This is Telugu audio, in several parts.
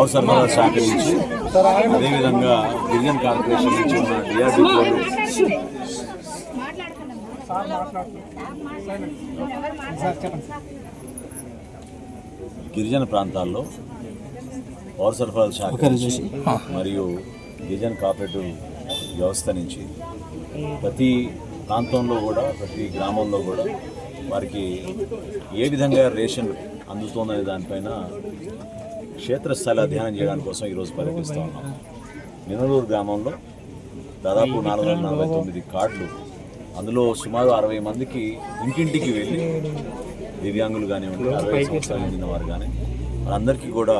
పౌర సరఫరా శాఖ నుంచి అదేవిధంగా గిరిజన కార్పొరేషన్ నుంచి ఉన్న డిఆర్డీఓలు గిరిజన ప్రాంతాల్లో పౌర సరఫరాల శాఖ నుంచి మరియు గిరిజన కోఆపరేటివ్ వ్యవస్థ నుంచి ప్రతి ప్రాంతంలో కూడా ప్రతి గ్రామంలో కూడా వారికి ఏ విధంగా రేషన్ అందుతోందనే దానిపైన క్షేత్రస్థాయిలో అధ్యయనం చేయడానికి కోసం ఈరోజు పర్యటిస్తూ ఉన్నాం. నినలూరు గ్రామంలో దాదాపు నాలుగు వందల నలభై తొమ్మిది కార్డులు. అందులో సుమారు అరవై మందికి ఇంటింటికి వెళ్ళి దివ్యాంగులు కానివ్వండి అరవై సంవత్సరాలు నిండిన వారు కానీ వాళ్ళందరికీ కూడా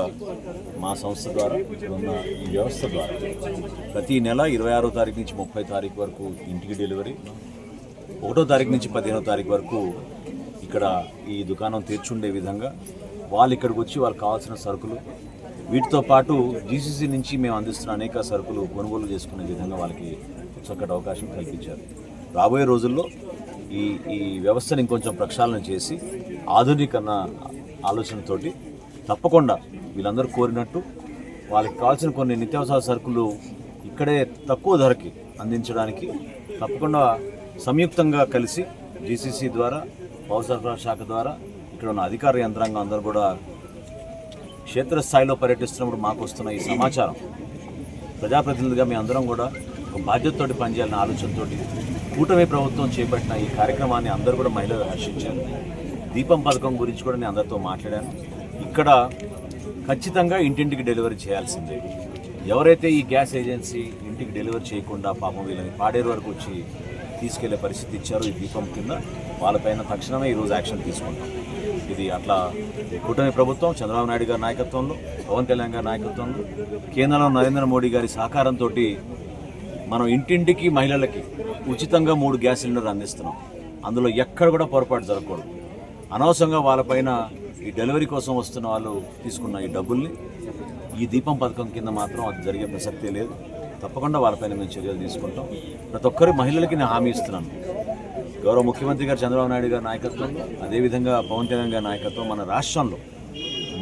మా సంస్థ ద్వారా ఉన్న ఈ వ్యవస్థ ద్వారా ప్రతి నెల ఇరవై ఆరో తారీఖు నుంచి ముప్పై తారీఖు వరకు ఇంటికి డెలివరీ ఒకటో తారీఖు నుంచి పదిహేనో తారీఖు వరకు ఇక్కడ ఈ దుకాణం తీర్చుండే విధంగా వాళ్ళు ఇక్కడికి వచ్చి వాళ్ళకి కావాల్సిన సరుకులు వీటితో పాటు జీసీసీ నుంచి మేము అందిస్తున్న అనేక సరుకులు కొనుగోలు చేసుకునే విధంగా వాళ్ళకి చక్కటి అవకాశం కల్పించారు. రాబోయే రోజుల్లో ఈ ఈ వ్యవస్థను ఇంకొంచెం ప్రక్షాళన చేసి ఆధునీకరణ ఆలోచనతోటి తప్పకుండా వీళ్ళందరూ కోరినట్టు వాళ్ళకి కావాల్సిన కొన్ని నిత్యావసర సరుకులు ఇక్కడే తక్కువ ధరకి అందించడానికి తప్పకుండా సంయుక్తంగా కలిసి జీసీసీ ద్వారా పౌర సరఫరా శాఖ ద్వారా ఇక్కడ ఉన్న అధికార యంత్రాంగం అందరూ కూడా క్షేత్రస్థాయిలో పర్యటిస్తున్నప్పుడు మాకు వస్తున్న ఈ సమాచారం. ప్రజాప్రతినిధులుగా మీ అందరం కూడా ఒక బాధ్యతతోటి పనిచేయాలనే ఆలోచనతోటి కూటమి ప్రభుత్వం చేపట్టిన ఈ కార్యక్రమాన్ని అందరూ కూడా మహిళలు హర్షించారు. దీపం పథకం గురించి కూడా నేను అందరితో మాట్లాడాను. ఇక్కడ ఖచ్చితంగా ఇంటింటికి డెలివరీ చేయాల్సిందే. ఎవరైతే ఈ గ్యాస్ ఏజెన్సీ ఇంటికి డెలివరీ చేయకుండా పాపం వీళ్ళని పాడేరు వరకు వచ్చి తీసుకెళ్ళే పరిస్థితి ఇచ్చారు ఈ దీపం కింద. వాళ్ళపైన తక్షణమే ఈరోజు యాక్షన్ తీసుకుంటాం. ఇది అట్లా కూటమి ప్రభుత్వం చంద్రబాబు నాయుడు గారి నాయకత్వంలో పవన్ కళ్యాణ్ గారి నాయకత్వంలో కేంద్రంలో నరేంద్ర మోడీ గారి సహకారంతో మనం ఇంటింటికి మహిళలకి ఉచితంగా మూడు గ్యాస్ సిలిండర్లు అందిస్తున్నాం. అందులో ఎక్కడ కూడా పొరపాటు జరగకూడదు. అనవసరంగా వాళ్ళపైన ఈ డెలివరీ కోసం వస్తున్న వాళ్ళు తీసుకున్న ఈ డబ్బుల్ని ఈ దీపం పథకం కింద మాత్రం అది జరిగే ప్రసక్తే లేదు. తప్పకుండా వాళ్ళపైన మేము చర్యలు తీసుకుంటాం. ప్రతి ఒక్కరి మహిళలకి నేను హామీ ఇస్తున్నాను. గౌరవ ముఖ్యమంత్రి గారు చంద్రబాబు నాయుడు గారి నాయకత్వంలో అదేవిధంగా పవన్ కళ్యాణ్ గారి నాయకత్వం మన రాష్ట్రంలో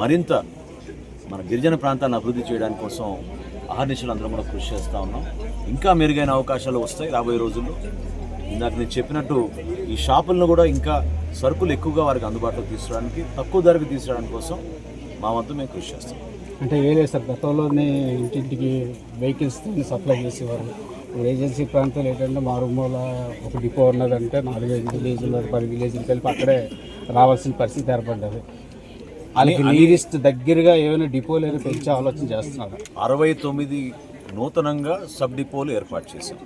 మరింత మన గిరిజన ప్రాంతాన్ని అభివృద్ధి చేయడానికి కోసం అహర్నిశలు అందరం కూడా కృషి చేస్తూ ఉన్నాం. ఇంకా మెరుగైన అవకాశాలు వస్తాయి రాబోయే రోజుల్లో. ఇందాక నేను చెప్పినట్టు ఈ షాపులను కూడా ఇంకా సరుకులు ఎక్కువగా వారికి అందుబాటులోకి తీసుకురావడానికి తక్కువ ధరకు తీసుకురావడానికి కోసం మా వంతు మేము కృషి చేస్తాం. అంటే ఏ లేదు సార్ గతంలోనే ఇంటింటికి వెహికల్స్ సప్లై చేసేవారు. ఏజెన్సీ ప్రాంతాలు ఏంటంటే మారుమూల ఒక డిపో ఉన్నదంటే నాలుగైదు విలేజ్లు పది విలేజ్లు కలిపి అక్కడే రావాల్సిన పరిస్థితి ఏర్పడ్డది. వాళ్ళకి నీరెస్ట్ దగ్గరగా ఏమైనా డిపోలు ఏమైనా పెంచే ఆలోచన చేస్తున్నారు. అరవై తొమ్మిది నూతనంగా సబ్ డిపోలు ఏర్పాటు చేశాం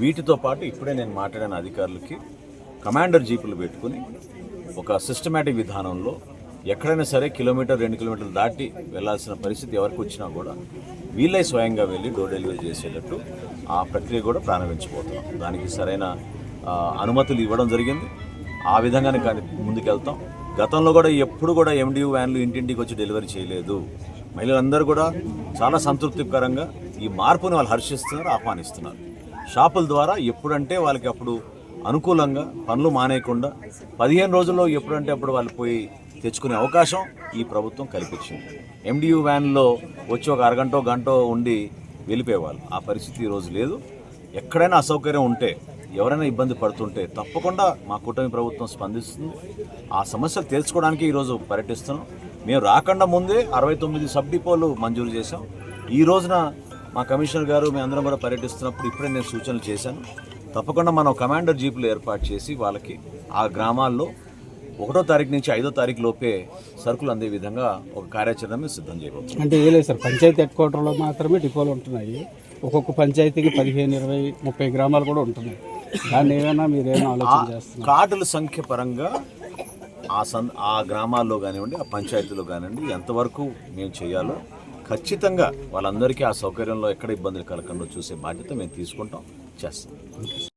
వీటితో పాటు ఇప్పుడే నేను మాట్లాడిన అధికారులకి కమాండర్ జీపులు పెట్టుకుని ఒక సిస్టమేటిక్ విధానంలో ఎక్కడైనా సరే కిలోమీటర్ రెండు కిలోమీటర్లు దాటి వెళ్ళాల్సిన పరిస్థితి ఎవరికి వచ్చినా కూడా వీళ్ళే స్వయంగా వెళ్ళి డోర్ డెలివరీ చేసేటట్టు ఆ ప్రక్రియ కూడా ప్రారంభించబోతున్నాం. దానికి సరైన అనుమతులు ఇవ్వడం జరిగింది. ఆ విధంగానే కానీ ముందుకెళ్తాం. గతంలో కూడా ఎప్పుడు కూడా ఎండియూ వ్యాన్లు ఇంటింటికి వచ్చి డెలివరీ చేయలేదు. మహిళలందరూ కూడా చాలా సంతృప్తికరంగా ఈ మార్పుని వాళ్ళు హర్షిస్తున్నారు ఆహ్వానిస్తున్నారు. షాపుల ద్వారా ఎప్పుడంటే వాళ్ళకి అప్పుడు అనుకూలంగా పనులు మానేయకుండా పదిహేను రోజుల్లో ఎప్పుడంటే అప్పుడు వాళ్ళు పోయి తెచ్చుకునే అవకాశం ఈ ప్రభుత్వం కల్పించింది. ఎండియూ వ్యాన్లో వచ్చి ఒక అరగంటో గంటో ఉండి వెళ్ళిపోయేవాళ్ళు. ఆ పరిస్థితి ఈరోజు లేదు. ఎక్కడైనా అసౌకర్యం ఉంటే ఎవరైనా ఇబ్బంది పడుతుంటే తప్పకుండా మా కూటమి ప్రభుత్వం స్పందిస్తుంది. ఆ సమస్యలు తెలుసుకోవడానికి ఈరోజు పర్యటిస్తున్నాం. మేము రాకుండా ముందే అరవై తొమ్మిది సబ్ డిపోలు మంజూరు చేశాం. ఈ రోజున మా కమిషనర్ గారు మేము అందరం కూడా పర్యటిస్తున్నప్పుడు ఇప్పుడే నేను సూచనలు చేశాను. తప్పకుండా మనం కమాండర్ జీపులు ఏర్పాటు చేసి వాళ్ళకి ఆ గ్రామాల్లో ఒకటో తారీఖు నుంచి ఐదో తారీఖు లోపే సరుకులు అందే విధంగా ఒక కార్యాచరణ మేము సిద్ధం చేయబోతున్నాం. అంటే ఏ లేదు సార్ పంచాయతీ హెడ్ క్వార్టర్లో మాత్రమే డిపోలు ఉంటున్నాయి. ఒక్కొక్క పంచాయతీకి పదిహేను ఇరవై ముప్పై గ్రామాలు కూడా ఉంటున్నాయి. దాన్ని ఏమైనా మీరు ఏమైనా ఆలోచన చేస్తున్నారు? కార్డుల సంఖ్య పరంగా ఆ సం ఆ గ్రామాల్లో కానివ్వండి ఆ పంచాయతీలో కానివ్వండి ఎంతవరకు మేము చేయాలో ఖచ్చితంగా వాళ్ళందరికీ ఆ సౌకర్యంలో ఎక్కడ ఇబ్బందులు కలగకుండా చూసే బాధ్యత మేము తీసుకుంటాం చేస్తాం.